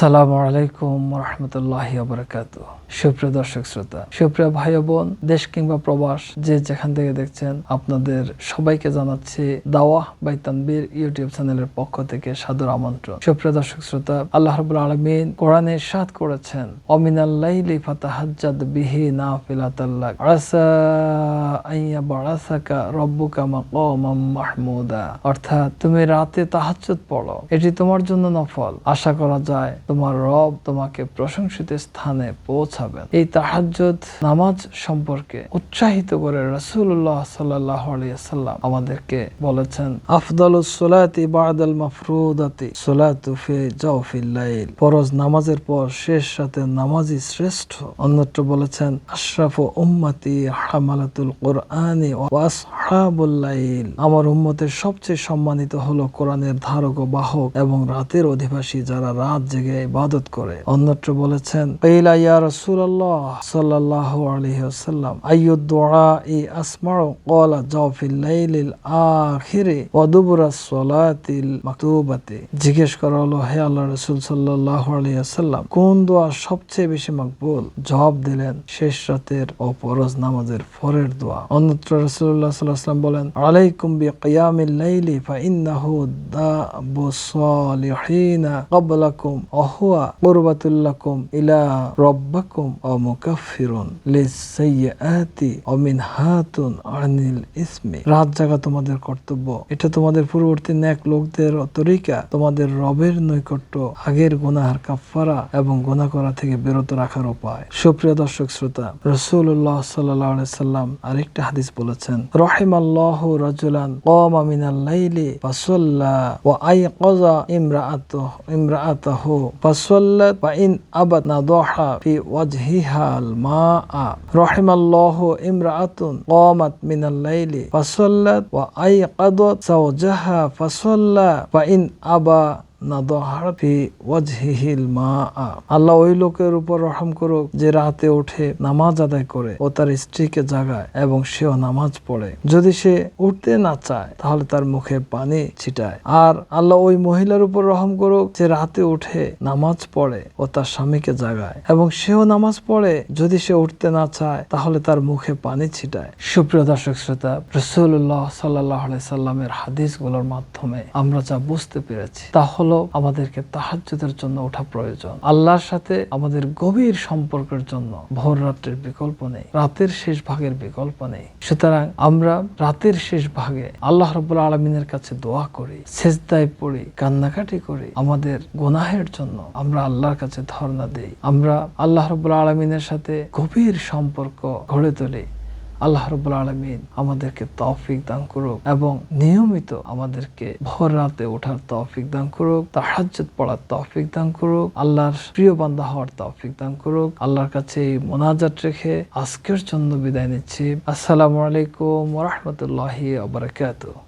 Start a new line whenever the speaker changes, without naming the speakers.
সালামু আলাইকুম রহমতুল্লাহ বরকাত সুপ্রিয় দর্শক শ্রোতা, সুপ্রিয় ভাই বোন, দেশ কিংবা প্রবাস, যে যেখান থেকে দেখছেন, আপনাদের সবাইকে জানাচ্ছি দাওয়াহ বাই তানবীর ইউটিউব চ্যানেলের পক্ষ থেকে সাদর আমন্ত্রণ। সুপ্রিয় দর্শক শ্রোতা, আল্লাহ রাব্বুল আলামিন কোরআনে সাত করেছেন অমিনাল্লাইলি ফাতাহাজ্জাদ বিহি নাফিলাতাল্লাক আসা আইয়া বারাসাকা রব্বুকা মাকামাম মাহমুদা। অর্থাৎ তুমি রাতে তাহাজ্জুদ পড়ো, এটি তোমার জন্য নফল। আশা করা যায় তোমার রব তোমাকে প্রশংসিত স্থানে পৌঁছাবেন। এই তাহাজ্জুদ নামাজ সম্পর্কে উৎসাহিত করে রাসূলুল্লাহ সাল্লাল্লাহু আলাইহি সাল্লাম আমাদেরকে বলেছেন আফদালুস সালাতি বাদাল মাফরুদাতি সালাতু ফি জাওফিল লাইল। ফরজ নামাজের পর শেষ রাতে নামাজই শ্রেষ্ঠ। অন্যত্র বলেছেন, আশরাফু উম্মতি হামালাতুল কোরআনি ওয়া আসহাবুল লাইল। আমার উম্মতের সবচেয়ে সম্মানিত হলো কোরআনের ধারক ও বাহক এবং রাতের অধিবাসী যারা রাত জেগে ইবাদত করে। অন্যত্র বলেছেন ইয়া রাসূলুল্লাহ সাল্লাল্লাহু আলাইহি ওয়াসাল্লাম দুআ ই আসমাউ? ক্বালা জাওফিল লাইলিল আখিরি ওয়া মাকতুবাতি। জিজ্ঞেস করা হলো, হে রাসূল সাল্লাল্লাহু আলাইহি ওয়াসাল্লাম, কোন দোয়া সবচেয়ে বেশি মকবুল? জবাব দিলেন, শেষ রাতের ও ফরজ নামাজের পরের দোয়া। অন্যত্র রাসূলুল্লাহ সাল্লাল্লাহু বলেন, আলাইকুম বিকিয়ামিল লাইলি সালিহিনা ক্বাবলাকুম। তোমাদের কর্তব্য। এটা তোমাদের পূর্ববর্তী নেক লোকদের তরিকা তোমাদের রবের নৈকট্য, আগের গুনাহার কাফফারা এবং গুনাহ করা থেকে বিরত রাখার উপায়। সুপ্রিয় দর্শক শ্রোতা সাল্লাল্লাহু সাল্লাম আরেকটা হাদিস বলেছেন, রহিমাল্লাহু রাজুলান ক্বামা মিনাল লাইলি ফাসাল্লা ওয়া আইকাযা ইমরাআতুহু ইমরাআতাহু فصلت وإن أبت نضحى في وجهها الماء. رحم الله امرأة قامت من الليل فصلت وأيقظت زوجها فصلى. وإن أبى আল্লাহ ওই লোকের উপর রহম করুক যে রাতে উঠে নামাজ আদায় করে ও তার স্ত্রীকে জাগায় এবং সেও নামাজ পড়ে। যদি সে উঠতে না চায়, তাহলে তার মুখে পানি ছিটায়। আর আল্লাহ ওই মহিলার উপর রহম করুক যে রাতে উঠে নামাজ পড়ে ও তার স্বামীকে জাগায় এবং সেও নামাজ পড়ে। যদি সে উঠতে না চায়, তাহলে তার মুখে পানি ছিটায়। সুপ্রিয় দর্শক শ্রোতা রসুল্লাহ সাল্লাহ সাল্লামের মাধ্যমে আমরা যা বুঝতে পেরেছি, তা হলো আমাদেরকে তাহাজ্জুদের জন্য ওঠা প্রয়োজন। আল্লাহর সাথে আমাদের গভীর সম্পর্কের জন্য ভোর রাত্রের বিকল্প নেই, রাতের শেষ ভাগের বিকল্প নেই। সুতরাং আমরা রাতের শেষ ভাগে আল্লাহ রব্বুল আলমিনের কাছে দোয়া করি, সেজদায় পড়ি, কান্নাকাটি করি, আমাদের গুনাহের জন্য আমরা আল্লাহর কাছে ধর্ণা দিই। আমরা আল্লাহ রব্বুল আলমিনের সাথে গভীর সম্পর্ক গড়ে তুলি। আল্লাহ রবুল আলমিন আমাদেরকে তৌফিক দান করুক এবং নিয়মিত আমাদেরকে ভোর রাতে ওঠার তৌফিক দান করুক তার তাহাজ্জুদ পড়ার তৌফিক দান করুক, আল্লাহর প্রিয় বান্দা হওয়ার তৌফিক দান করুক, আল্লাহর কাছে এই মোনাজাত রেখে আজকের জন্য বিদায় নিচ্ছি। আসসালামু আলাইকুম রহমতুল্লাহি আবরাকাত